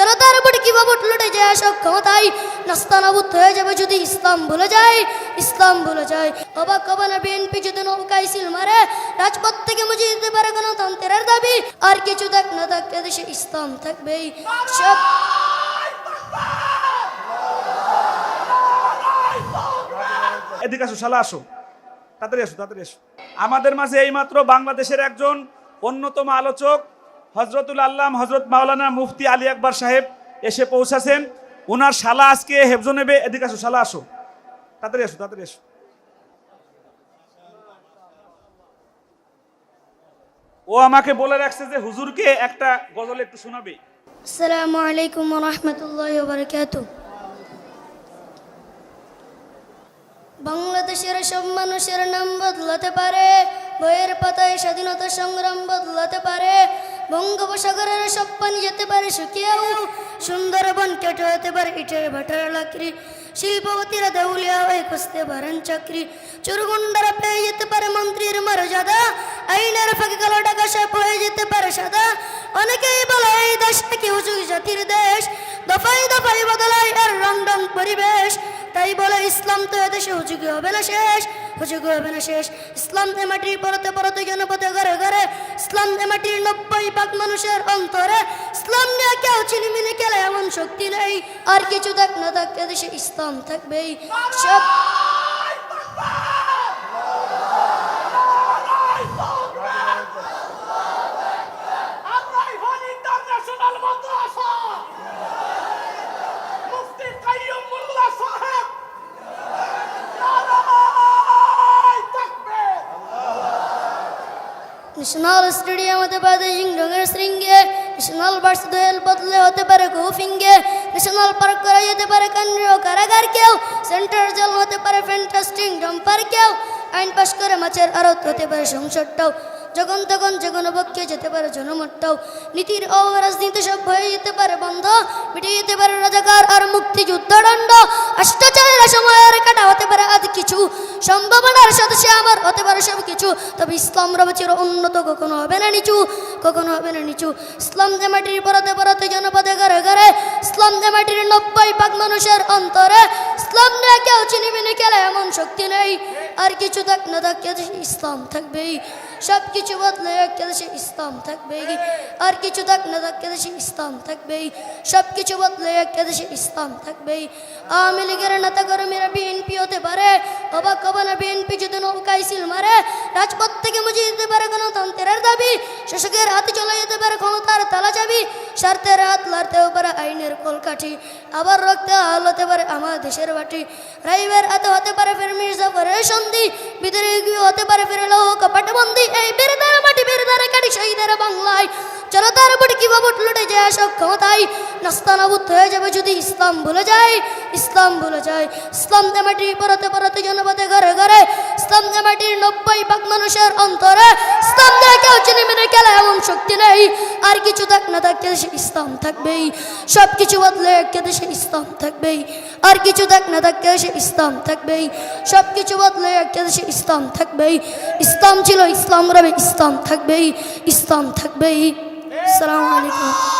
জনতার উপর কীভাবে লুটে যায় সক্ষমতায় নাস্তানাবুদ হয়ে যাবে যদি ইসলাম ভুলে যায়, ইসলাম ভুলে যায়। অবাক হবে না বিএনপি যদি নৌকায় সিল মারে, রাজপথ থেকে মুছে দিতে পারে গণতন্ত্রের দাবি। আর কিছু দেখ না দেখ দেশে ইসলাম থাকবেই। সব এদিকে আসো, শালা আসো। তাড়াতাড়ি আসো তাড়াতাড়ি আসো। আমাদের মাঝে এইমাত্র বাংলাদেশের একজন অন্যতম আলোচক হজরতুল আল্লাম, হজরত মাওলানা মুফতি আলী আকবর সাহেব এসে পৌঁছাছেন। ওনার শালা আজকে হেফজো নেবে, এদিকে আসো, শালা আসো। তাড়াতাড়ি আসো তাড়াতাড়ি আসো। ও আমাকে বলে রাখছে যে হুজুরকে একটা গজল একটু শোনাবে। আসসালামু আলাইকুম রহমতুল্লাহ বারকাত বাংলাদেশের সব মানুষের নাম বদলাতে পারে, বইয়ের পাতায় স্বাধীনতা সংগ্রাম বদলাতে পারে বঙ্গোপসাগরের সব পানি যেতে পারে শুকিয়েও সুন্দরবন কেটে হতে পারে ইটের ভাটার লাকড়ি। শিল্পপতিরা দেউলিয়া হয়ে খুঁজতে পারেন চাকরি। চুরগুন্ডারা পেয়ে যেতে পারে মন্ত্রীর মর্যাদা। আইনের ফাঁকে কালো টাকা সাপ হয়ে যেতে পারে সাদা। অনেকেই বলে এই দেশ নাকি উঁচু জাতির দেশ? দফাই দফাই বদলায় আর রং রং পরিবেশ। তাই বলে ইসলাম তো এদেশে হুজুগে হবে না শেষ। হুজুগে হবে না শেষ। ইসলাম এ মাটির পরতে পরতে জনপদে ঘরে ঘরে ইসলাম মাটির নব্বই ভাগ মানুষের অন্তরে ইসলাম নিয়ে কেউ চিনিমিনি খেলে এমন শক্তি নেই। আর কিছু থাক না দেখ দেশে ইসলাম থাকবেই। সব ন্যাশনাল স্টেডিয়াম হতে পারে রঙের শৃঙ্গে ন্যাশনাল বার্স দোয়েল বদলে হতে পারে গোফিঙ্গে ন্যাশনাল পার্ক করা যেতে পারে কেন্দ্রীয় কারাগার কেউ সেন্টার জেল হতে পারে ফ্যান্টাস্টিং ডাম্পার কেউ আইন পাশ করে মাছের আরত হতে পারে সংসদটাও যখন তখন যে কোনো পক্ষে যেতে পারে জনমতটাও নীতির ও রাজনীতি সব হয়ে যেতে পারে বন্ধ। মিটিয়ে যেতে পারে রাজাকার আর মুক্তিযুদ্ধ দণ্ড। অষ্টাচারের সময়ের কাটা হতে পারে আজ কিছু। সম্ভাবনার সদস্য আমার হতে পারে সব কিছু। তবে ইসলাম রবচির উন্নত কখনো হবে না নিচু। কখনো হবে না নিচু। ইসলাম যে মাটির পরাতে পরাতে জনপদে ইসলাম যে মাটির নব্বই ভাগ মানুষের অন্তরে, ইসলাম নিয়ে কেউ চিনিমিনি খেলে এমন শক্তি নেই। আর কিছু থাক না থাক দেশে ইসলাম থাকবেই। সব কিছু বদলে একটা দেশে ইসলাম থাকবেই। আর কিছু থাক না থাক দেশে ইসলাম থাকবেই। সব কিছু বদলে একটা দেশে ইসলাম থাকবেই। আওয়ামী লীগের নেতা কর্মীরা বিএনপি হতে পারে, অবাক হবে না বিএনপি যদি নৌকায় সিল মারে। রাজপথ থেকে মুছে দিতে পারে গণতন্ত্রের দাবি, শাসকের হাতে চলে যেতে পারে ক্ষমতার তালা চাবি। স্বার্থের রাত লড়তেও পারে আইনের কলকাঠি, আবার রক্তে হতে পারে আমার দেশের বাটি। রাইবের হাতে হতে পারে ফের মির্জাফরের সন্ধি গিয়ে হতে পারে ফের লৌহ কপাট বন্দি এই বেরদার মাটি, বেরদার কাটি শহীদের বাংলায়। জনতার উপর কীভাবে লুটে যায় সব ক্ষমতায় নাস্তানাবুদ হয়ে যাবে যদি ইসলাম ভুলে যায় ইসলাম ভুলে যায় ইসলাম দে মাটির পরতে পরতে জনপদে ঘরে ঘরে ইসলাম দে মাটির নব্বই ভাগ মানুষের অন্তরে ইসলাম দিয়ে কেউ চিনি মেনে গেলে এমন শক্তি নেই আর কিছু থাক না থাকতে দেশে ইসলাম থাকবেই সব কিছু বদলে একটা দেশে ইসলাম থাকবেই আর কিছু থাক না থাকতে দেশে ইসলাম থাকবেই সব কিছু বদলে একটা দেশে ইসলাম থাকবেই ইসলাম ছিল ইসলাম রবে ইসলাম থাকবেই ইসলাম থাকবেই আসসালামু আলাইকুম